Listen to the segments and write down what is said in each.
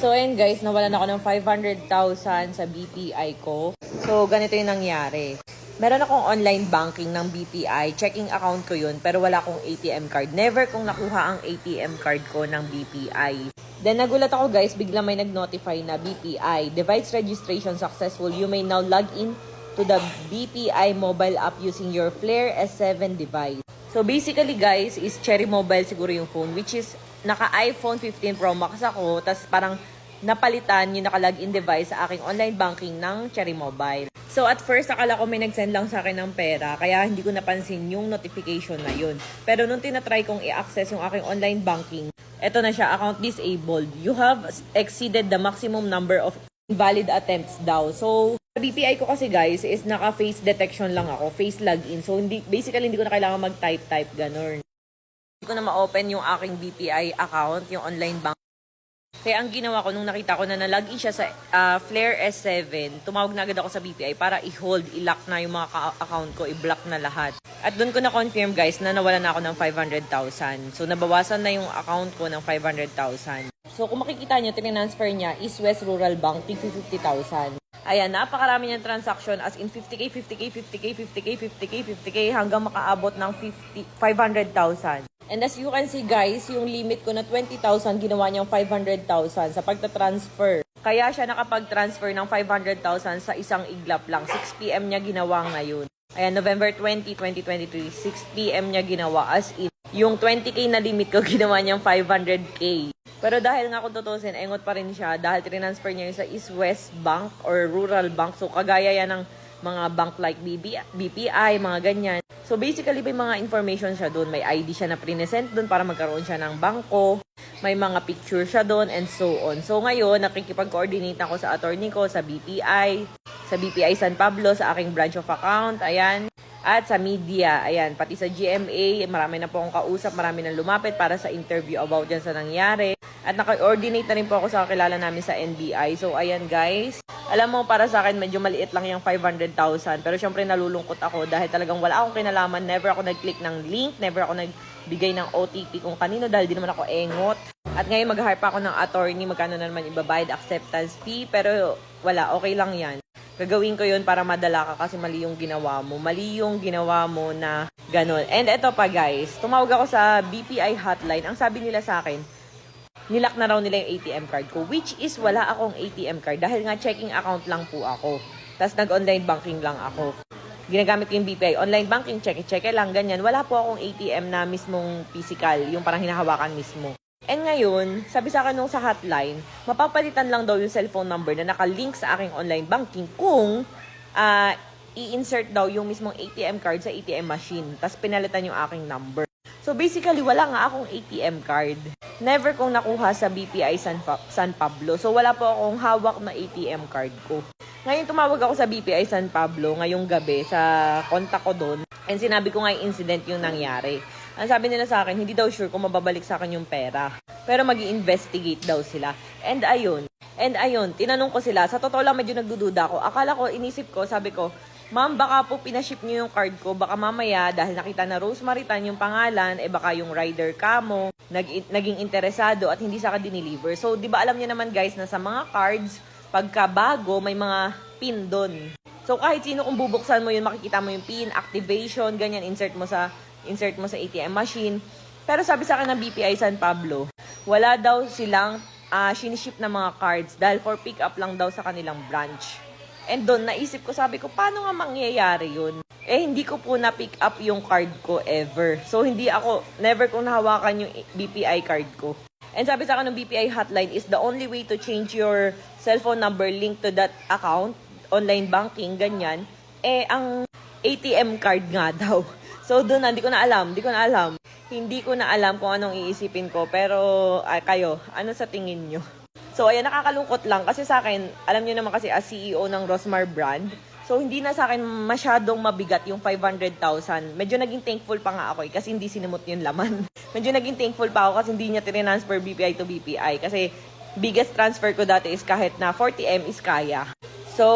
So, ayun guys, nawalan ako ng 500,000 sa BPI ko. So, ganito yung nangyari. Meron akong online banking ng BPI. Checking account ko yun, pero wala akong ATM card. Never kong nakuha ang ATM card ko ng BPI. Then, nagulat ako guys, bigla may nag-notify na BPI. Device registration successful. You may now log in to the BPI mobile app using your Flare S7 device. So basically guys, is Cherry Mobile siguro yung phone which is naka iPhone 15 Pro Max ako, tapos parang napalitan yung naka-login device sa aking online banking ng Cherry Mobile. So at first, akala ko may nag-send lang sa akin ng pera, kaya hindi ko napansin yung notification na yun. Pero nung tinatry kong i-access yung aking online banking, eto na siya, account disabled. You have exceeded the maximum number of invalid attempts daw. So, BPI ko kasi guys is naka-face detection lang ako, face login. So, hindi, basically hindi ko na kailangan mag-type-type, ganun. Ko na ma-open yung aking BPI account, yung online bank. Kaya ang ginawa ko nung nakita ko na nalagin siya sa ah, Flare S7, tumawag na agad ako sa BPI para i-hold, i-lock na yung mga account ko, i-block na lahat. At doon ko na-confirm guys na nawala na ako ng 500,000. So nabawasan na yung account ko ng 500,000. So kung makikita nyo, tinransfer niya East West Rural Bank, tig 50,000. Ayan, napakarami niyang transaction as in 50k, 50k, 50k, 50k, 50k, 50k hanggang makaabot ng 50, 500,000. And as you can see guys, yung limit ko na 20,000, ginawa niyang 500,000 sa pagta-transfer. Kaya siya nakapag-transfer ng 500,000 sa isang iglap lang. 6pm niya ginawa ngayon. Ayan, November 20, 2023, 6pm niya ginawa as in. Yung 20k na limit ko, ginawa niyang 500k. Pero dahil nga kung tutusin, engot pa rin siya dahil transfer niya yun sa East West Bank or Rural Bank. So, kagaya yan ng mga bank like BB, BPI, mga ganyan. So, basically, may mga information siya doon. May ID siya na prinesent doon para magkaroon siya ng bangko. May mga picture siya doon and so on. So, ngayon, nakikipag-coordinate ako sa attorney ko, sa BPI, sa BPI San Pablo, sa aking branch of account. Ayan. At sa media, ayan, pati sa GMA, marami na po akong kausap, marami na lumapit para sa interview about dyan sa nangyari. At naka-coordinate na rin po ako sa kakilala namin sa NBI. So, ayan guys. Alam mo, para sa akin, medyo maliit lang yung 500,000. Pero syempre, nalulungkot ako dahil talagang wala akong kinalaman. Never ako nag-click ng link. Never ako nagbigay ng OTP kung kanino dahil di naman ako engot. At ngayon, mag-hire pa ako ng attorney. Magkano na naman ibabayad acceptance fee. Pero wala, okay lang yan. Gagawin ko yun para madala ka kasi mali yung ginawa mo. Mali yung ginawa mo na ganun. And eto pa guys, tumawag ako sa BPI hotline. Ang sabi nila sa akin, nilak na raw nila yung ATM card ko. Which is wala akong ATM card dahil nga checking account lang po ako. Tapos nag-online banking lang ako. Ginagamit ko yung BPI. Online banking, check-check lang, ganyan. Wala po akong ATM na mismong physical, yung parang hinahawakan mismo. And ngayon, sabi sa akin nung sa hotline, mapapalitan lang daw yung cellphone number na nakalink sa aking online banking kung ah, i-insert daw yung mismong ATM card sa ATM machine. Tapos pinalitan yung aking number. So basically, wala nga akong ATM card. Never kong nakuha sa BPI San, Pa- San Pablo. So wala po akong hawak na ATM card ko. Ngayon tumawag ako sa BPI San Pablo ngayong gabi sa kontak ko doon. And sinabi ko nga yung incident yung nangyari. Ang sabi nila sa akin, hindi daw sure kung mababalik sa akin yung pera. Pero mag investigate daw sila. And ayun. And ayun, tinanong ko sila. Sa totoo lang, medyo nagdududa ako. Akala ko, inisip ko, sabi ko, Ma'am, baka po pinaship niyo yung card ko. Baka mamaya, dahil nakita na Rosemary Tan yung pangalan, eh baka yung rider ka mo, nag, naging interesado at hindi sa ka dineliver. So, di ba alam niyo naman guys na sa mga cards, pagka bago, may mga pin doon. So, kahit sino kung bubuksan mo yun, makikita mo yung pin, activation, ganyan, insert mo sa insert mo sa ATM machine. Pero sabi sa akin ng BPI San Pablo, wala daw silang uh, siniship na mga cards dahil for pick up lang daw sa kanilang branch. And doon, naisip ko, sabi ko, paano nga mangyayari yun? Eh, hindi ko po na-pick up yung card ko ever. So, hindi ako, never kong nahawakan yung BPI card ko. And sabi sa akin ng BPI hotline is the only way to change your cellphone number linked to that account, online banking, ganyan, eh, ang ATM card nga daw. So, doon hindi ko na alam, hindi ko na alam. Hindi ko na alam kung anong iisipin ko, pero ay, kayo, ano sa tingin nyo? So, ayan, nakakalungkot lang. Kasi sa akin, alam niyo naman kasi as CEO ng Rosmar brand, so hindi na sa akin masyadong mabigat yung 500,000. Medyo naging thankful pa nga ako eh, kasi hindi sinimot yung laman. Medyo naging thankful pa ako kasi hindi niya tinransfer BPI to BPI. Kasi biggest transfer ko dati is kahit na 40M is kaya. So,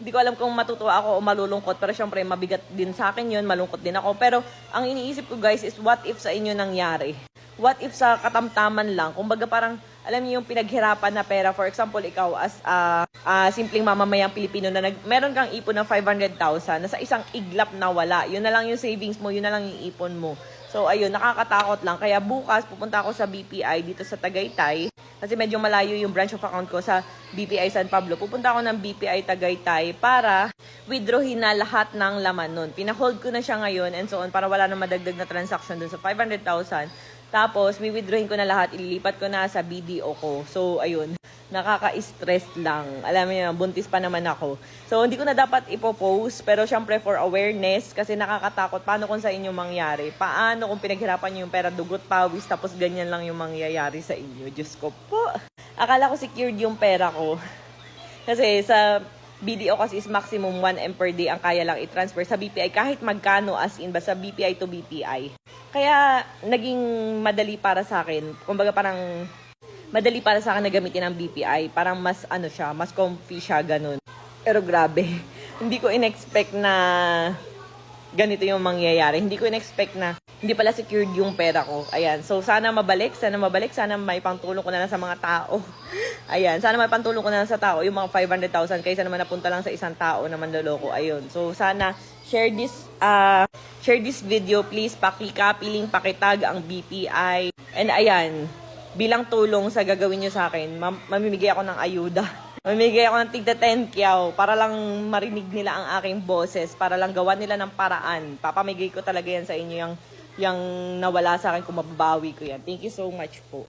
di ko alam kung matutuwa ako o malulungkot. Pero syempre, mabigat din sa akin yun. Malungkot din ako. Pero, ang iniisip ko guys is what if sa inyo nangyari? What if sa katamtaman lang? Kumbaga parang, alam niyo yung pinaghirapan na pera. For example, ikaw as a simpleng mamamayang Pilipino na nag, meron kang ipon ng 500,000 na sa isang iglap na wala. Yun na lang yung savings mo, yun na lang yung ipon mo. So, ayun, nakakatakot lang. Kaya bukas, pupunta ako sa BPI dito sa Tagaytay. Kasi medyo malayo yung branch of account ko sa BPI San Pablo. Pupunta ako ng BPI Tagaytay para withdrawin na lahat ng laman nun. Pinahold ko na siya ngayon and so on para wala na madagdag na transaction dun sa 500,000. Tapos, withdrawin ko na lahat. Ililipat ko na sa BDO ko. So, ayun. Nakaka-stress lang. Alam mo yun, buntis pa naman ako. So, hindi ko na dapat ipopost. Pero, syempre, for awareness, kasi nakakatakot. Paano kung sa inyo mangyari? Paano kung pinaghirapan nyo yung pera, dugot, pawis, tapos ganyan lang yung mangyayari sa inyo? Diyos ko po. Akala ko secured yung pera ko. Kasi sa BDO kasi is maximum 1 M per day ang kaya lang i-transfer sa BPI kahit magkano as in ba sa BPI to BPI. Kaya naging madali para sa akin. Kumbaga parang madali para sa akin na gamitin ang BPI. Parang mas ano siya, mas comfy siya ganun. Pero grabe, hindi ko in-expect na ganito yung mangyayari. Hindi ko in-expect na hindi pala secured yung pera ko. Ayan. So, sana mabalik. Sana mabalik. Sana may pangtulong ko na lang sa mga tao. Ayan. Sana may pantulong ko na lang sa tao. Yung mga 500,000 kaysa naman napunta lang sa isang tao na manloloko. Ayun. So, sana share this uh, share this video. Please, paki-copy link, pakitag ang BPI. And ayan, bilang tulong sa gagawin nyo sa akin, mam- mamimigay ako ng ayuda. Mamimigay ako ng tigda 10 kyaw para lang marinig nila ang aking boses, para lang gawan nila ng paraan. Papamigay ko talaga yan sa inyo yung, yung nawala sa akin kung mababawi ko yan. Thank you so much po.